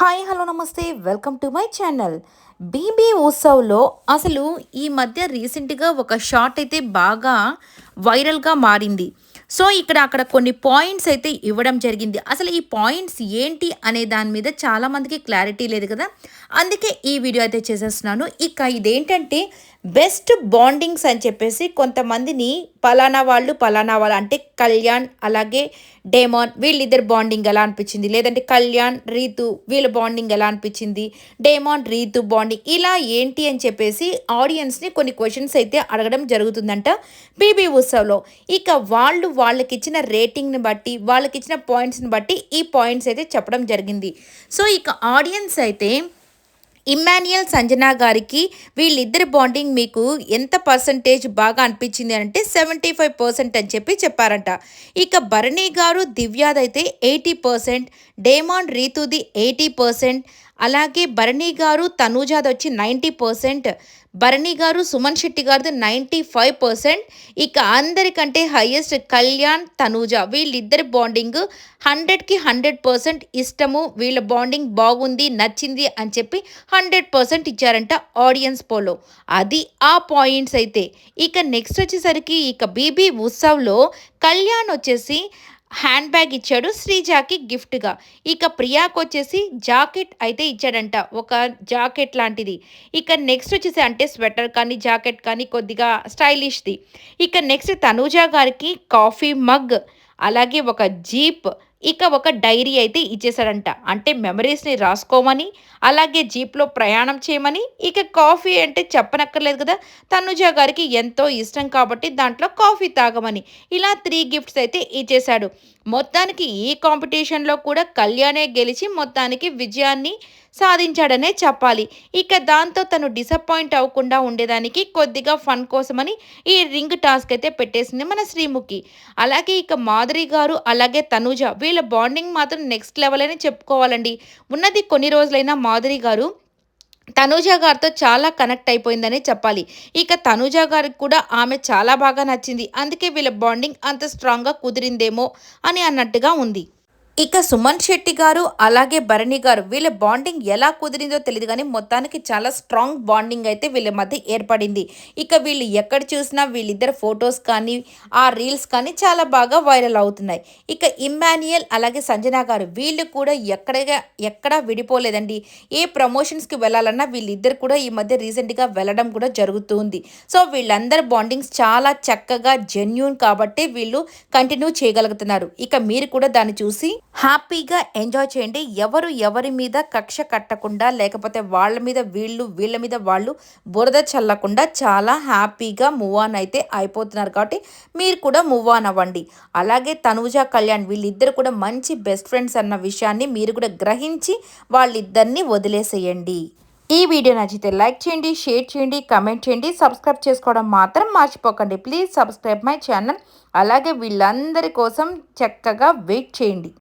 Hi hello నమస్తే. Welcome to my channel. BB ఉత్సవ్లో అసలు ఈ మధ్య రీసెంట్గా ఒక షార్ట్ అయితే బాగా వైరల్గా మారింది. సో ఇక్కడ అక్కడ కొన్ని పాయింట్స్ అయితే ఇవ్వడం జరిగింది. అసలు ఈ పాయింట్స్ ఏంటి అనే దాని మీద చాలామందికి క్లారిటీ లేదు కదా. అందుకే ఈ వీడియో అయితే చేసేస్తున్నాను. ఇక ఇదేంటంటే బెస్ట్ బాండింగ్స్ అని చెప్పేసి కొంతమందిని పలానా వాళ్ళు పలానా వాళ్ళు అంటే కళ్యాణ్ అలాగే డేమాన్ వీళ్ళిద్దరు బాండింగ్ ఎలా అనిపించింది? లేదంటే కళ్యాణ్ రీతు వీళ్ళ బాండింగ్ ఎలా అనిపించింది? డేమాన్ రీతు బాండింగ్ ఇలా ఏంటి అని చెప్పేసి ఆడియన్స్ని కొన్ని క్వశ్చన్స్ అయితే అడగడం జరుగుతుందంట బీబీ ఉత్సవ్లో. ఇక వాళ్ళు వాళ్ళకి ఇచ్చిన రేటింగ్ని బట్టి వాళ్ళకి ఇచ్చిన పాయింట్స్ని బట్టి ఈ పాయింట్స్ అయితే చెప్పడం జరిగింది. సో ఇక ఆడియన్స్ అయితే ఇమ్మాన్యుయల్ సంజనా గారికి వీళ్ళిద్దరి బాండింగ్ మీకు ఎంత పర్సంటేజ్ బాగా అనిపించింది అంటే సెవెంటీ ఫైవ్ పర్సెంట్ అని చెప్పి చెప్పారంట. ఇక భరణి గారు దివ్యాదైతే ఎయిటీ పర్సెంట్ డేమాన్ రీతుది ఎయిటీ పర్సెంట్ అలాగే భరణి గారు తనూజాది వచ్చి నైంటీ పర్సెంట్ భరణి గారు సుమన్ శెట్టి గారిది నైంటీ ఫైవ్ పర్సెంట్. ఇక అందరికంటే హయ్యెస్ట్ కళ్యాణ్ తనూజ. వీళ్ళిద్దరి బాండింగ్ హండ్రెడ్కి హండ్రెడ్ పర్సెంట్ ఇష్టము. వీళ్ళ బాండింగ్ బాగుంది నచ్చింది అని చెప్పి హండ్రెడ్ పర్సెంట్ ఇచ్చారంట ఆడియన్స్ పోలో. అది ఆ పాయింట్స్ అయితే. ఇక నెక్స్ట్ వచ్చేసరికి ఇక బీబీ ఉత్సవ్లో కళ్యాణ్ వచ్చేసి హ్యాండ్ బ్యాగ్ ఇచ్చాడు శ్రీజాకి గిఫ్ట్గా. ఇక ప్రియాకి వచ్చేసి జాకెట్ అయితే ఇచ్చాడంట. ఒక జాకెట్ లాంటిది. ఇక నెక్స్ట్ వచ్చేసి అంటే స్వెటర్ కానీ జాకెట్ కానీ కొద్దిగా స్టైలిష్ది. ఇక నెక్స్ట్ తనూజా గారికి కాఫీ మగ్ అలాగే ఒక జీప్ ఇక ఒక డైరీ అయితే ఇచ్చేశాడంట. అంటే మెమరీస్ని రాసుకోమని అలాగే జీప్లో ప్రయాణం చేయమని ఇక కాఫీ అంటే చెప్పనక్కర్లేదు కదా. తనుజ గారికి ఎంతో ఇష్టం కాబట్టి దాంట్లో కాఫీ తాగమని ఇలా త్రీ గిఫ్ట్స్ అయితే ఇచ్చేశాడు. మొత్తానికి ఈ కాంపిటీషన్లో కూడా కళ్యాణే గెలిచి మొత్తానికి విజయాన్ని సాధించాడనే చెప్పాలి. ఇక దాంతో తను డిసప్పాయింట్ అవ్వకుండా ఉండేదానికి కొద్దిగా ఫన్ కోసమని ఈ రింగ్ టాస్క్ అయితే పెట్టేసింది మన శ్రీముఖి. అలాగే ఇక మాధురి గారు అలాగే తనుజ వీళ్ళ బాండింగ్ మాత్రం నెక్స్ట్ లెవెల్ అని చెప్పుకోవాలండి. ఉన్నది కొన్ని రోజులైనా మాధురి గారు తనూజ గారితో చాలా కనెక్ట్ అయిపోయిందనే చెప్పాలి. ఇక తనూజ గారికి కూడా ఆమె చాలా బాగా నచ్చింది. అందుకే వీళ్ళ బాండింగ్ అంత స్ట్రాంగ్గా కుదిరిందేమో అని అన్నట్టుగా ఉంది. ఇక సుమన్ శెట్టి గారు అలాగే భరణి గారు వీళ్ళ బాండింగ్ ఎలా కుదిరిందో తెలియదు కానీ మొత్తానికి చాలా స్ట్రాంగ్ బాండింగ్ అయితే వీళ్ళ మధ్య ఏర్పడింది. ఇక వీళ్ళు ఎక్కడ చూసినా వీళ్ళిద్దరు ఫొటోస్ కానీ ఆ రీల్స్ కానీ చాలా బాగా వైరల్ అవుతున్నాయి. ఇక ఇమ్మాన్యుయల్ అలాగే సంజన గారు వీళ్ళు కూడా ఎక్కడగా ఎక్కడా విడిపోలేదండి. ఏ ప్రమోషన్స్కి వెళ్ళాలన్నా వీళ్ళిద్దరు కూడా ఈ మధ్య రీసెంట్గా వెళ్ళడం కూడా జరుగుతుంది. సో వీళ్ళందరి బాండింగ్స్ చాలా చక్కగా జెన్యున్ కాబట్టి వీళ్ళు కంటిన్యూ చేయగలుగుతున్నారు. ఇక మీరు కూడా దాన్ని చూసి హ్యాపీగా ఎంజాయ్ చేయండి. ఎవరు ఎవరి మీద కక్ష కట్టకుండా లేకపోతే వాళ్ళ మీద వీళ్ళు వీళ్ళ మీద వాళ్ళు బురద చల్లకుండా చాలా హ్యాపీగా మూవ్ ఆన్ అయితే అయిపోతున్నారు కాబట్టి మీరు కూడా మూవ్ ఆన్ అవ్వండి. అలాగే తనుజ కళ్యాణ్ వీళ్ళిద్దరు కూడా మంచి బెస్ట్ ఫ్రెండ్స్ అన్న విషయాన్ని మీరు కూడా గ్రహించి వాళ్ళిద్దరిని వదిలేసేయండి. ఈ వీడియో నచ్చితే లైక్ చేయండి షేర్ చేయండి కమెంట్ చేయండి. సబ్స్క్రైబ్ చేసుకోవడం మాత్రం మర్చిపోకండి. ప్లీజ్ సబ్స్క్రైబ్ మై ఛానల్ అలాగే వీళ్ళందరి కోసం చక్కగా వెయిట్ చేయండి.